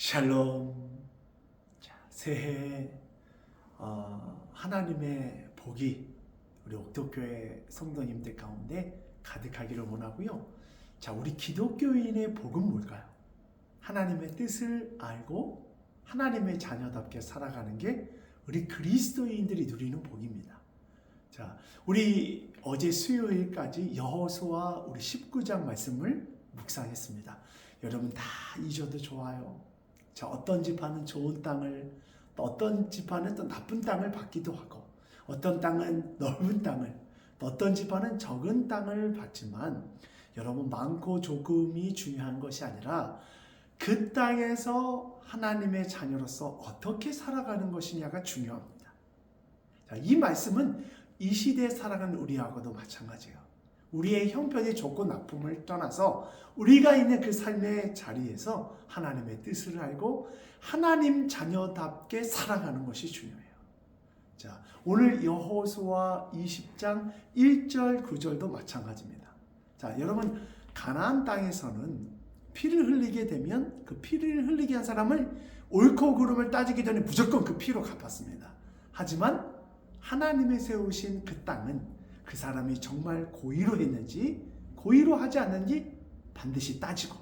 샬롬. 자, 새해 어, 하나님의 복이 우리 옥도교회 성도님들 가운데 가득하기를 원하고요. 자, 우리 기독교인의 복은 뭘까요? 하나님의 뜻을 알고 하나님의 자녀답게 살아가는 게 우리 그리스도인들이 누리는 복입니다. 자, 우리 어제 수요일까지 여호수아 우리 19장 말씀을 묵상했습니다. 여러분 다 잊어도 좋아요. 자, 어떤 집안은 좋은 땅을, 또 어떤 집안은 또 나쁜 땅을 받기도 하고, 어떤 땅은 넓은 땅을, 또 어떤 집안은 적은 땅을 받지만, 여러분 많고 조금이 중요한 것이 아니라 그 땅에서 하나님의 자녀로서 어떻게 살아가는 것이냐가 중요합니다. 자, 이 말씀은 이 시대에 살아가는 우리하고도 마찬가지예요. 우리의 형편이 좋고 나쁨을 떠나서 우리가 있는 그 삶의 자리에서 하나님의 뜻을 알고 하나님 자녀답게 살아가는 것이 중요해요. 자, 오늘 여호수아 20장 1절 9절도 마찬가지입니다. 자, 여러분 가나안 땅에서는 피를 흘리게 되면 그 피를 흘리게 한 사람을 옳고 그름을 따지기 전에 무조건 그 피로 갚았습니다. 하지만 하나님이 세우신 그 땅은 그 사람이 정말 고의로 했는지 고의로 하지 않는지 반드시 따지고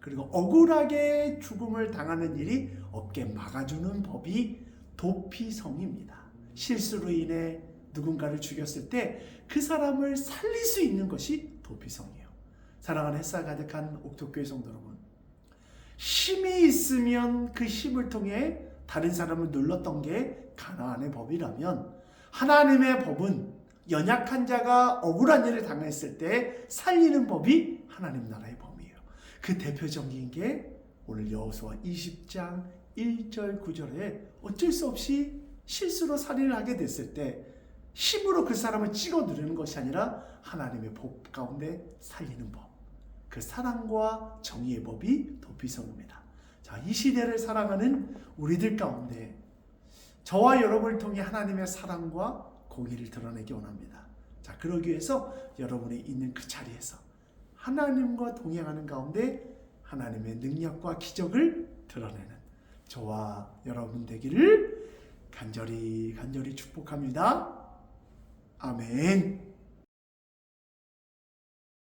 그리고 억울하게 죽음을 당하는 일이 없게 막아주는 법이 도피성입니다. 실수로 인해 누군가를 죽였을 때 그 사람을 살릴 수 있는 것이 도피성이에요. 사랑하는 햇살 가득한 옥토교회 성도 여러분, 힘이 있으면 그 힘을 통해 다른 사람을 눌렀던 게 가나안의 법이라면 하나님의 법은 연약한 자가 억울한 일을 당했을 때 살리는 법이 하나님 나라의 법이에요. 그 대표적인 게 오늘 여호수아 20장 1절 9절에 어쩔 수 없이 실수로 살인을 하게 됐을 때 힘으로 그 사람을 찍어 누르는 것이 아니라 하나님의 법 가운데 살리는 법. 그 사랑과 정의의 법이 도피성입니다. 자, 이 시대를 살아가는 우리들 가운데 저와 여러분을 통해 하나님의 사랑과 공의를 드러내기 원합니다. 자, 그러기 위해서 여러분이 있는 그 자리에서 하나님과 동행하는 가운데 하나님의 능력과 기적을 드러내는 저와 여러분 되기를 간절히 간절히 축복합니다. 아멘.